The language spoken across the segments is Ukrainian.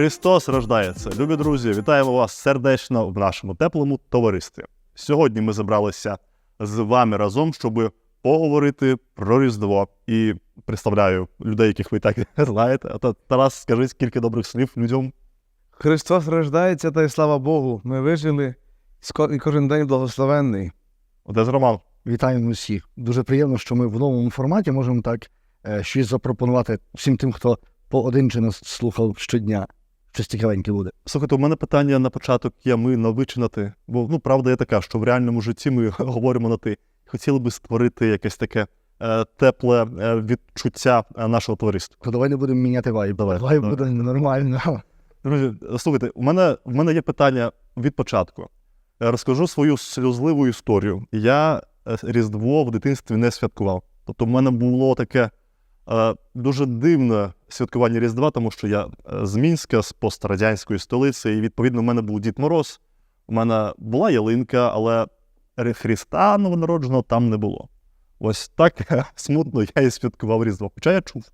Христос рождається. Любі друзі, вітаємо вас сердечно в нашому теплому товаристві. Сьогодні ми зібралися з вами разом, щоб поговорити про Різдво. І представляю людей, яких ви так знаєте. А Тарас, скажи скільки добрих слів людям. Христос рождається, та й слава Богу. Ми вижили, і ко- кожен день благословенний. Одес Роман. Вітаємо всіх. Дуже приємно, що ми в новому форматі можемо так е, щось запропонувати всім тим, хто по один чи нас слухав щодня. Щось цікавеньке буде. Слухайте, у мене питання на початок є ми на ви чи на ти. Бо ну правда є така, що в реальному житті ми говоримо на ти. Хотіли би створити якесь таке е, тепле е, відчуття е, нашого товариства. То давай не будемо міняти вайб. Давай, Вайб буде нормально. Друзі, слухайте, у мене, у мене є питання від початку. Розкажу свою сльозливу історію. Я е, Різдво в дитинстві не святкував. Тобто, в мене було таке дуже дивне святкування Різдва, тому що я е, з Мінська, з пострадянської столиці, і відповідно в мене був Дід Мороз. У мене була ялинка, але Христа новонародженого там не було. Ось так смутно я і святкував Різдво. Хоча я чув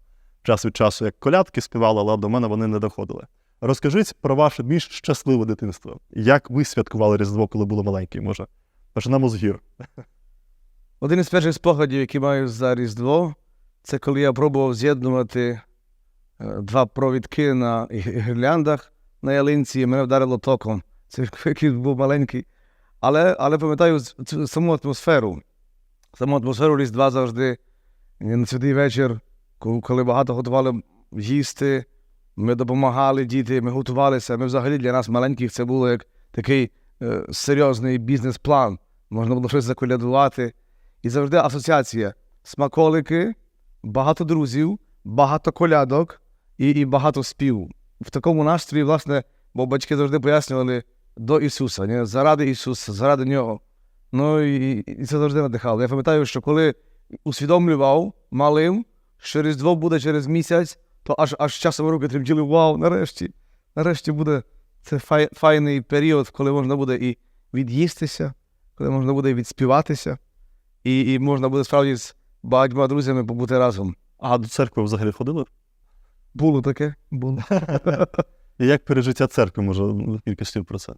час від часу, як колядки співали, але до мене вони не доходили. Розкажіть про ваше більш щасливе дитинство. Як ви святкували Різдво, коли були маленькі, може? Почнемо з гір. Один із перших спогадів, які маю за Різдво, це коли я пробував з'єднувати е, два провідки на гірляндах на ялинці, і мене вдарило током. Це який був маленький. Але, але пам'ятаю цю саму атмосферу. Саму атмосферу Різдва завжди на святий вечір, коли багато готували їсти, ми допомагали діти, ми готувалися. Ми взагалі для нас маленьких це було як такий е, серйозний бізнес-план. Можна було щось заколядувати. І завжди асоціація. Смаколики, багато друзів, багато колядок і, і багато спів. В такому настрої, власне, бо батьки завжди пояснювали до Ісуса, ні? заради Ісуса, заради Нього. Ну і, і це завжди надихало. Я пам'ятаю, що коли усвідомлював малим, що Різдво буде через місяць, то аж аж часом руки тремтіли, вау, нарешті, нарешті буде це фай, файний період, коли можна буде і від'їстися, коли можна буде і відспіватися, і, і можна буде справді багатьма друзями побути разом. А до церкви взагалі ходили? Було таке? Було. І як пережиття церкви, може, кілька слів про це?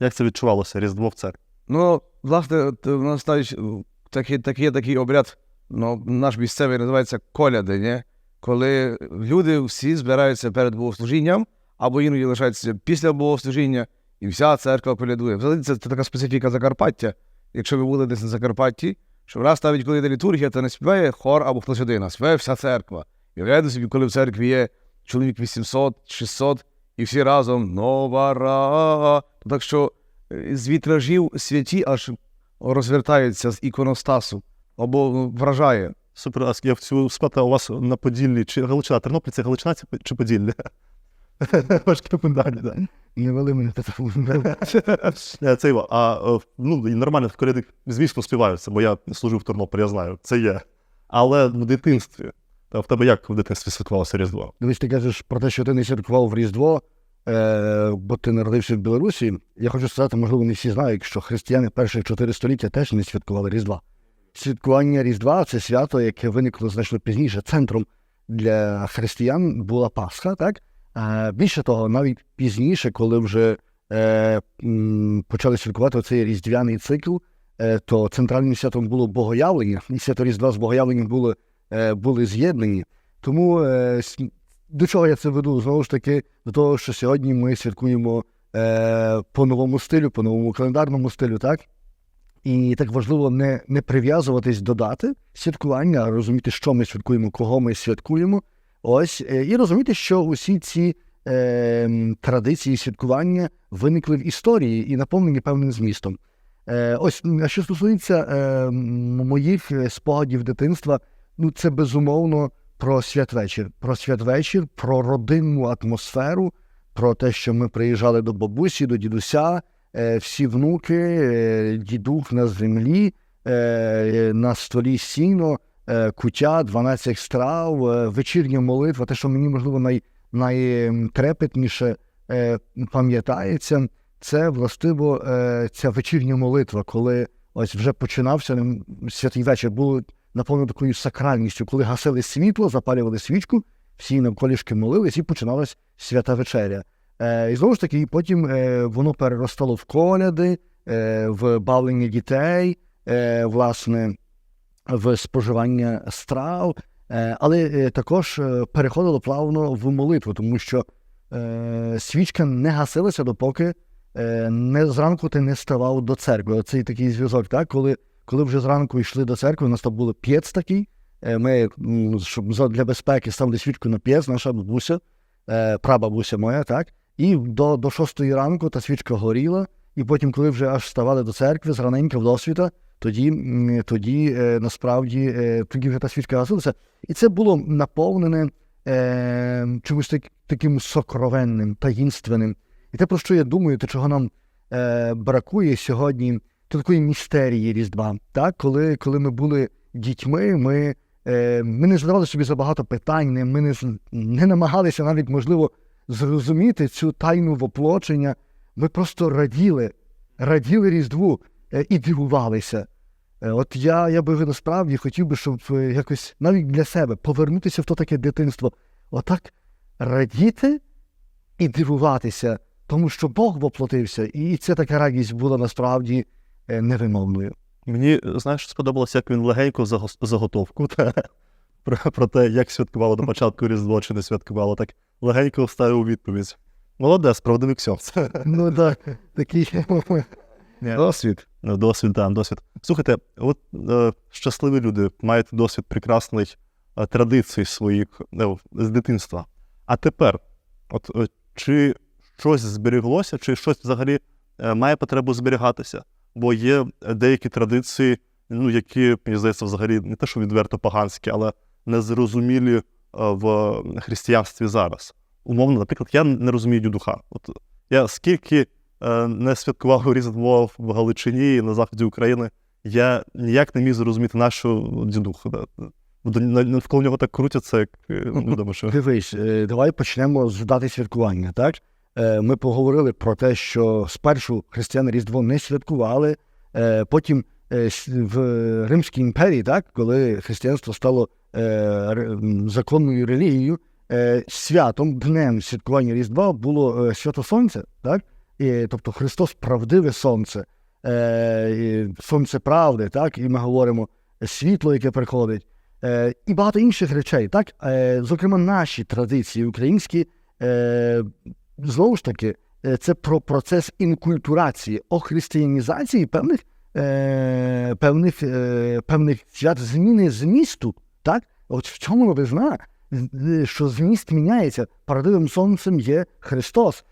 Як це відчувалося Різдво в церкві? Ну, власне, у нас навіть е, такий, такий, такий обряд, ну, наш місцевий називається коляди, ні? коли люди всі збираються перед богослужінням, або іноді лишаються після богослужіння, і вся церква колядує. Взагалі це, це така специфіка Закарпаття. Якщо ви були десь на Закарпатті, що раз навіть коли йде літургія, то не співає хор або хтось один, співає вся церква. І уявляєте собі, коли в церкві є чоловік 800, 600, і всі разом нова ра. Так що е, з вітражів святі аж розвертаються з іконостасу, або вражає. Супер, а я хочу спитати, у вас на Поділлі чи Галичина? Тернопіль це Галичина чи- чи Поділля? Важке питання, так. Не вели мене. Е, Це його. А е, ну, нормально в коляди, звісно, співаються, бо я служив в Тернополі, я знаю, це є. Але в дитинстві, в тебе як в дитинстві святкувалося Різдво? Дивись, ти кажеш про те, що ти не святкував в Різдво, е, бо ти народився в Білорусі. Я хочу сказати, можливо, не всі знають, що християни перших чотири століття теж не святкували Різдва. Святкування Різдва це свято, яке виникло значно пізніше. Центром для християн була Пасха, так? Більше того, навіть пізніше, коли вже е, почали святкувати цей різдвяний цикл, е, то центральним святом було Богоявлення, і свято Різдва з Богоявленням були, е, були з'єднані. Тому до чого я це веду? Знову ж таки, до того, що сьогодні ми святкуємо по новому стилю, по новому календарному стилю, так? І так важливо не, не прив'язуватись до дати святкування, а розуміти, що ми святкуємо, кого ми святкуємо. Ось, е, і розуміти, що усі ці е, традиції святкування виникли в історії і наповнені певним змістом. Е, ось, що стосується е, моїх спогадів дитинства, ну це безумовно про святвечір. Про святвечір, про родинну атмосферу, про те, що ми приїжджали до бабусі, до дідуся, е, всі внуки, е, дідух на землі, е, е, на столі сіно, е, кутя, 12 страв, е, вечірня молитва, те, що мені, можливо, най, найтрепетніше е, пам'ятається, це властиво ця вечірня молитва, коли ось вже починався святий вечір, було наповнено такою сакральністю, коли гасили світло, запалювали свічку, всі навколішки молились і починалась свята вечеря. І знову ж таки, потім воно переростало в коляди, в бавлення дітей, власне, в споживання страв, е, але е, також е, переходило плавно в молитву, тому що свічка не гасилася, допоки не зранку ти не ставав до церкви. Оцей такий зв'язок, так? Коли, коли вже зранку йшли до церкви, у нас там був п'єц такий. Ми, щоб для безпеки ставили свічку на п'єц, наша бабуся, прабабуся моя, так? І до, до шостої ранку та свічка горіла, і потім, коли вже аж ставали до церкви, зраненька в досвіта, тоді, тоді е, насправді е, тоді вже та свічка гасилася. І це було наповнене е, чимось так, таким сокровенним, таїнственним. І те, про що я думаю, те, чого нам е, бракує сьогодні, то такої містерії Різдва. Так? Коли, коли ми були дітьми, ми, е, ми не задавали собі забагато питань, ми не, не намагалися навіть, можливо, зрозуміти цю тайну воплочення. Ми просто раділи, раділи Різдву і дивувалися. Е, От я, я би насправді хотів би, щоб е, якось навіть для себе повернутися в то таке дитинство. Отак радіти і дивуватися, тому що Бог воплотився, і це така радість була насправді е, невимовною. Мені, знаєш, сподобалося, як він легенько заготовку та, про, про те, як святкувало до початку Різдво чи не святкувало, так легенько вставив відповідь. Молодець, правдивий ксьонц. Ну так, такий. Досвід. Ну, Досвід, да, досвід. Слухайте, от е, щасливі люди мають досвід прекрасний е, традицій своїх е, з дитинства. А тепер, от е, чи щось зберіглося, чи щось взагалі е, має потребу зберігатися? Бо є деякі традиції, ну, які, мені здається, взагалі не те, що відверто поганські, але незрозумілі е, в християнстві зараз. Умовно, наприклад, я не розумію дюдуха. От я скільки не святкував Різдво в Галичині і на заході України, я ніяк не міг зрозуміти нашу дідуху. Да. Навколо нього так крутяться, як е, ну, думаю, що Дивись, е, давай почнемо з дати святкування. Так? Е, Ми поговорили про те, що спершу християни Різдво не святкували, е, потім е, в Римській імперії, так, коли християнство стало е, законною релігією, е, святом, днем святкування Різдва було е, свято Сонця, так? І, тобто Христос правдиве сонце, е, сонце правди, так? і ми говоримо світло, яке приходить. Е, і багато інших речей, так? Е, зокрема, наші традиції українські, е, знову ж таки, е, це про процес інкультурації, охристиянізації певних, е, певних, е, певних свят зміни змісту. Так? От в цьому новизна, що зміст міняється. Правдивим сонцем є Христос.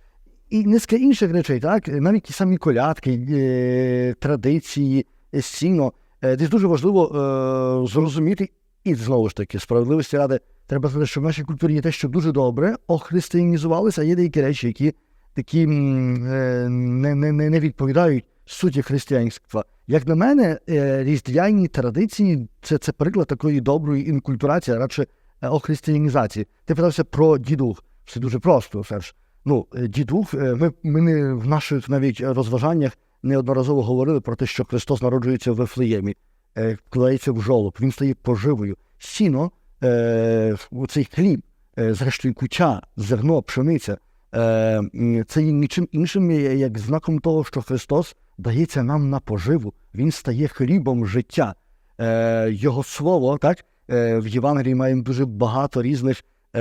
І низка інших речей, так? Навіть самі колядки, е, традиції, е, сіно. Е, Десь дуже важливо зрозуміти, і знову ж таки, справедливості ради, треба сказати, що в нашій культурі є те, що дуже добре охристиянізувалися, а є деякі речі, які такі не, не, не, відповідають суті християнства. Як на мене, різдвяні традиції це, це приклад такої доброї інкультурації, радше охристиянізації. Ти питався про дідух. Все дуже просто, Серж. Ну, е, дідух, е, ми, ми не в наших навіть розважаннях неодноразово говорили про те, що Христос народжується в Вифлеємі, е, вкладається в жолоб, він стає поживою. Сіно, цей хліб, зрештою куча, зерно, пшениця, це є нічим іншим, як знаком того, що Христос дається нам на поживу, Він стає хлібом життя. Його слово, так, в Євангелії маємо дуже багато різних е,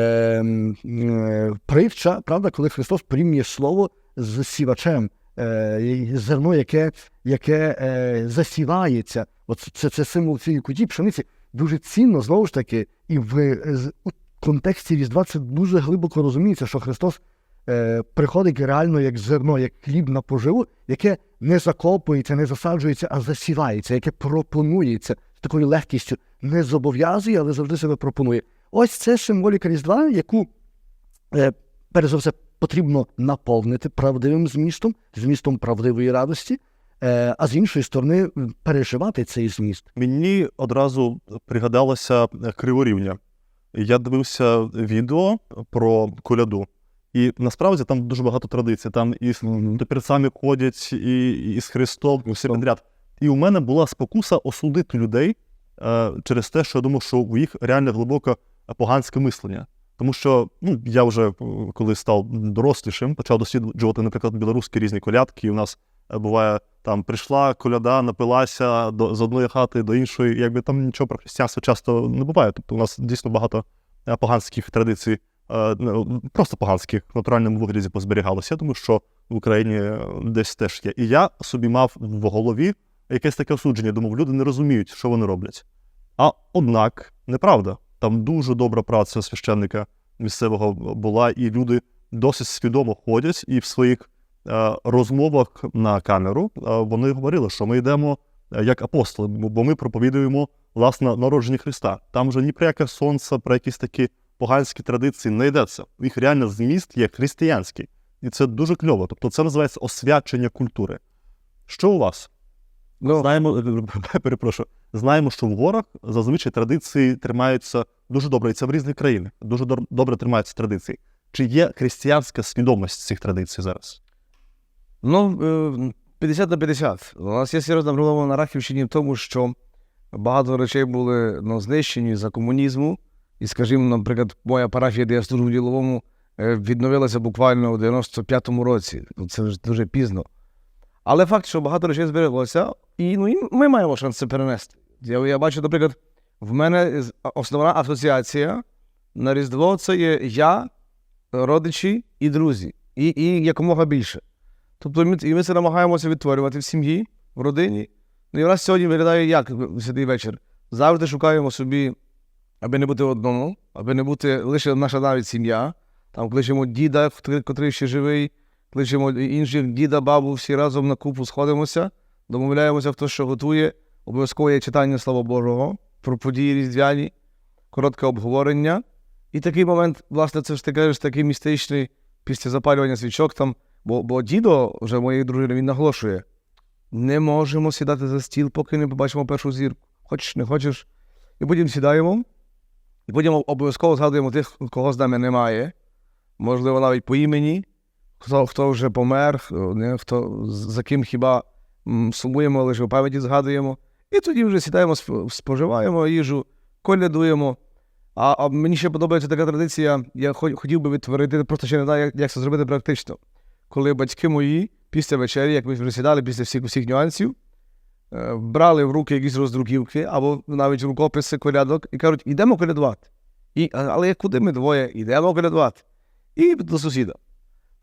е, притча, правда, коли Христос порівнює слово з сівачем, е, зерно, яке, яке е, засівається. От це, це символ цієї куті пшениці. Дуже цінно, знову ж таки, і в у контексті Різдва це дуже глибоко розуміється, що Христос приходить реально як зерно, як хліб на поживу, яке не закопується, не засаджується, а засівається, яке пропонується з такою легкістю, не зобов'язує, але завжди себе пропонує. Ось це символіка Різдва, яку е, перш за все потрібно наповнити правдивим змістом, змістом правдивої радості, е, а з іншої сторони переживати цей зміст. Мені одразу пригадалося е, криворівня. Я дивився відео про коляду, і насправді там дуже багато традицій. Там і тепер самі ходять, і, і з Христом, і все підряд. І у мене була спокуса осудити людей е, через те, що я думав, що у їх реально глибоке поганське мислення. Тому що ну, я вже е, коли став дорослішим, почав досліджувати, наприклад, білоруські різні колядки. І у нас е, буває там прийшла коляда, напилася до, з одної хати до іншої. Якби там нічого про християнство часто не буває. Тобто у нас дійсно багато е, поганських традицій, ну, просто поганських в натуральному вигляді позберігалося. Я думаю, що в Україні десь теж є. І я собі мав в голові якесь таке осудження. Думав, люди не розуміють, що вони роблять. А однак, неправда. Там дуже добра праця священника місцевого була, і люди досить свідомо ходять і в своїх е, розмовах на камеру е, вони говорили, що ми йдемо е, як апостоли, бо ми проповідуємо власне народження Христа. Там вже ні про яке сонце, про якісь такі поганські традиції не йдеться. Їх реально зміст є християнський. І це дуже кльово. Тобто це називається освячення культури. Що у вас? Ну, Знаємо, перепрошую, знаємо, що в горах зазвичай традиції тримаються дуже добре, і це в різних країнах. Дуже добре тримаються традиції. Чи є християнська свідомість цих традицій зараз? Ну, е, 50 на 50. У нас є серйозна проблема на Рахівщині в тому, що багато речей були ну, знищені за комунізму. І, скажімо, наприклад, моя парафія, де я служу в діловому, е, відновилася буквально у 95-му році. Ну, Це вже дуже пізно. Але факт, що багато речей збереглося, і, ну, і ми маємо шанс це перенести. Я, я бачу, наприклад, в мене основна асоціація на Різдво це є я, родичі і друзі. І, і якомога більше. Тобто ми, і ми це намагаємося відтворювати в сім'ї, в родині. Ну і нас сьогодні виглядає як святий вечір. Завжди шукаємо собі, аби не бути одному, аби не бути лише наша навіть сім'я. Там кличемо діда, котрий ще живий, кличемо інших діда, бабу, всі разом на купу сходимося, домовляємося, хто що готує. Обов'язково читання Слова Божого про події різдвяні, коротке обговорення. І такий момент, власне, це ж ти кажеш, такий містичний після запалювання свічок там. Бо, бо дідо вже моєї дружини він наголошує: не можемо сідати за стіл, поки не побачимо першу зірку. Хочеш, не хочеш. І потім сідаємо, і потім обов'язково згадуємо тих, кого з нами немає. Можливо, навіть по імені, хто, хто вже помер, не, хто, за ким хіба сумуємо, лише в пам'яті згадуємо. І тоді вже сідаємо, споживаємо їжу, колядуємо. А, а мені ще подобається така традиція, я хотів би відтворити, просто ще не знаю, як, як це зробити практично. Коли батьки мої після вечері, як ми вже сідали після всіх усіх нюансів, е, брали в руки якісь роздруківки або навіть рукописи колядок і кажуть, ідемо колядувати. І, але куди ми двоє? Ідемо колядувати. І до сусіда.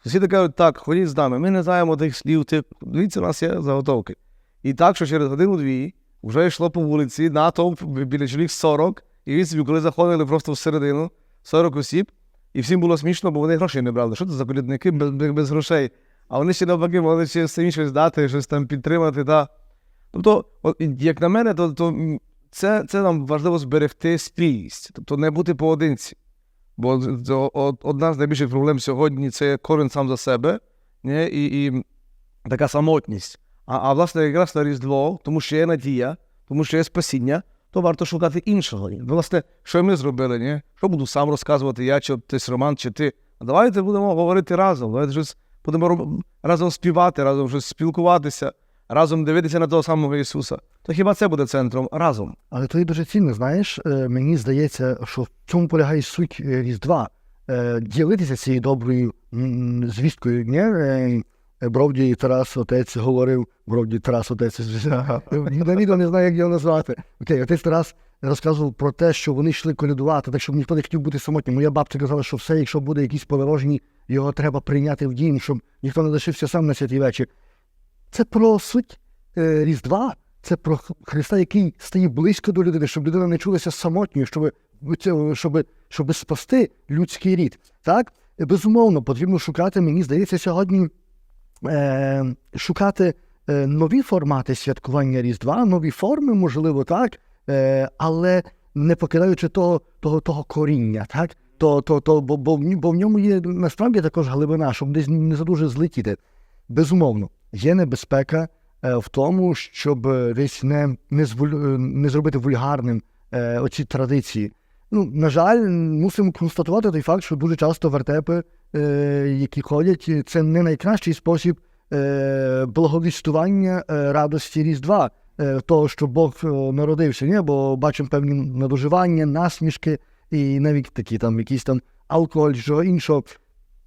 Сусіди кажуть, так, ходіть з нами, ми не знаємо тих слів, тих... дивіться, у нас є заготовки. І так, що через годину-дві вже йшло по вулиці, натовп біля чоловік 40, і він собі, коли заходили просто всередину, 40 осіб, і всім було смішно, бо вони грошей не брали. Що це за колядники без, без, без грошей? А вони ще навпаки могли ще самі щось дати, щось там підтримати. Та... Тобто, от, як на мене, то, то це, це нам важливо зберегти спільність, тобто не бути поодинці. Бо одна з найбільших проблем сьогодні це кожен сам за себе не? І, і така самотність. А, а власне, якраз на Різдво, тому що є надія, тому що є спасіння, то варто шукати іншого. Власне, що ми зробили? Ні? Що буду сам розказувати, я чи хтось Роман, чи ти. А давайте будемо говорити разом. Давайте щось будемо разом співати, разом щось спілкуватися, разом дивитися на того самого Ісуса. То хіба це буде центром разом? Але то і дуже цінно, знаєш, е, мені здається, що в цьому полягає суть е, Різдва. Е, Ділитися цією доброю звісткою. Ні? Бровді Тарас отець говорив, Бровді Тарас отець, на відео не знаю, як його назвати. Окей, отець Тарас розказував про те, що вони йшли колядувати, так щоб ніхто не хотів бути самотнім. Моя бабця казала, що все, якщо буде якийсь подорожній, його треба прийняти в дім, щоб ніхто не лишився сам на святий вечір. Це про суть е, Різдва, це про Христа, який стає близько до людини, щоб людина не чулася самотньою, щоб, щоб, щоб спасти людський рід. Так? Безумовно, потрібно шукати, мені здається, сьогодні е, шукати е, нові формати святкування Різдва, нові форми, можливо, так, е, але не покидаючи того, того, того коріння, так? То, то, то, бо, бо, бо в ньому є насправді також глибина, щоб десь не задуже злетіти. Безумовно, є небезпека е, в тому, щоб е, десь не, не, е, не зробити вульгарним оці традиції. Ну, на жаль, мусимо констатувати той факт, що дуже часто вертепи, які ходять, це не найкращий спосіб благовістування радості Різдва, того, що Бог народився, ні? бо бачимо певні надоживання, насмішки і навіть такі там якісь там алкоголь, чого іншого.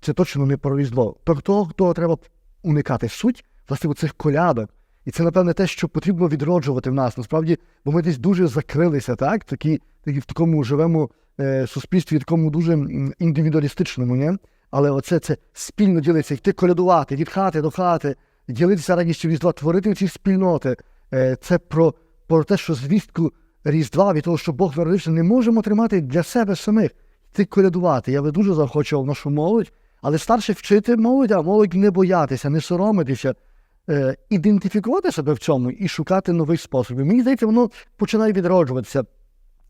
Це точно не про Різдво. Про того, хто треба уникати суть, власне, цих колядок. І це, напевне, те, що потрібно відроджувати в нас. Насправді, бо ми десь дуже закрилися, так? Такі, такі в такому живемо е, суспільстві, такому дуже індивідуалістичному, ні? Але оце це спільно ділитися, йти колядувати від хати до хати, ділитися радістю Різдва, творити ці спільноти. Е, це про, про те, що звістку Різдва, від того, що Бог народився, не можемо тримати для себе самих. Йти колядувати. Я би дуже захочував нашу молодь, але старше вчити молодь, а молодь не боятися, не соромитися, ідентифікувати себе в цьому і шукати нових способів. Мені здається, воно починає відроджуватися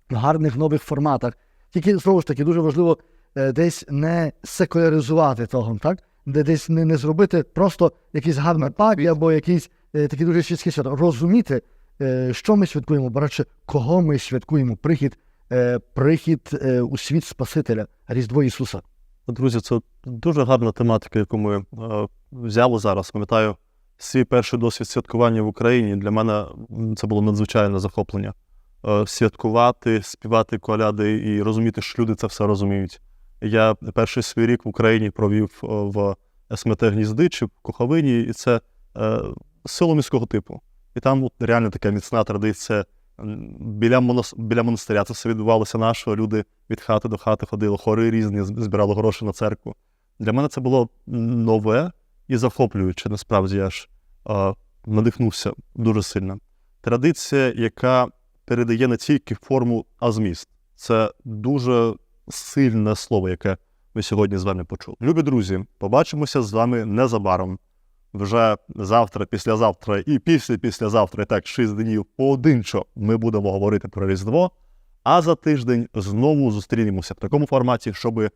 в гарних нових форматах. Тільки знову ж таки дуже важливо е, десь не секуляризувати того, так? Де десь не, не зробити просто якийсь гарний пак або якийсь е, такий дуже світський свято. Розуміти, е, що ми святкуємо, бо радше кого ми святкуємо, прихід, е, прихід е, у світ Спасителя, Різдво Ісуса. Друзі, це дуже гарна тематика, яку ми е, взяли зараз. Пам'ятаю, свій перший досвід святкування в Україні для мене це було надзвичайне захоплення. Е, святкувати, співати коляди і розуміти, що люди це все розуміють. Я перший свій рік в Україні провів е, в СМТ Гніздичі, в Куховині, і це е, село міського типу. І там от, реально така міцна традиція. Біля, монас... біля монастиря це все відбувалося нашого. Люди від хати до хати ходили, хори різні, збирали гроші на церкву. Для мене це було нове і захоплююче. Насправді я ж е, надихнувся дуже сильно. Традиція, яка передає не тільки форму, а зміст. Це дуже сильне слово, яке ми сьогодні з вами почули. Любі друзі, побачимося з вами незабаром. Вже завтра, післязавтра і після післязавтра, і так шість днів поодинчо ми будемо говорити про Різдво. А за тиждень знову зустрінемося в такому форматі, щоб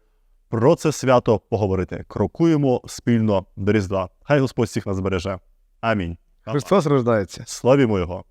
про це свято поговорити. Крокуємо спільно до Різдва. Хай Господь всіх нас береже. Амінь. Христос рождається. Славімо Його.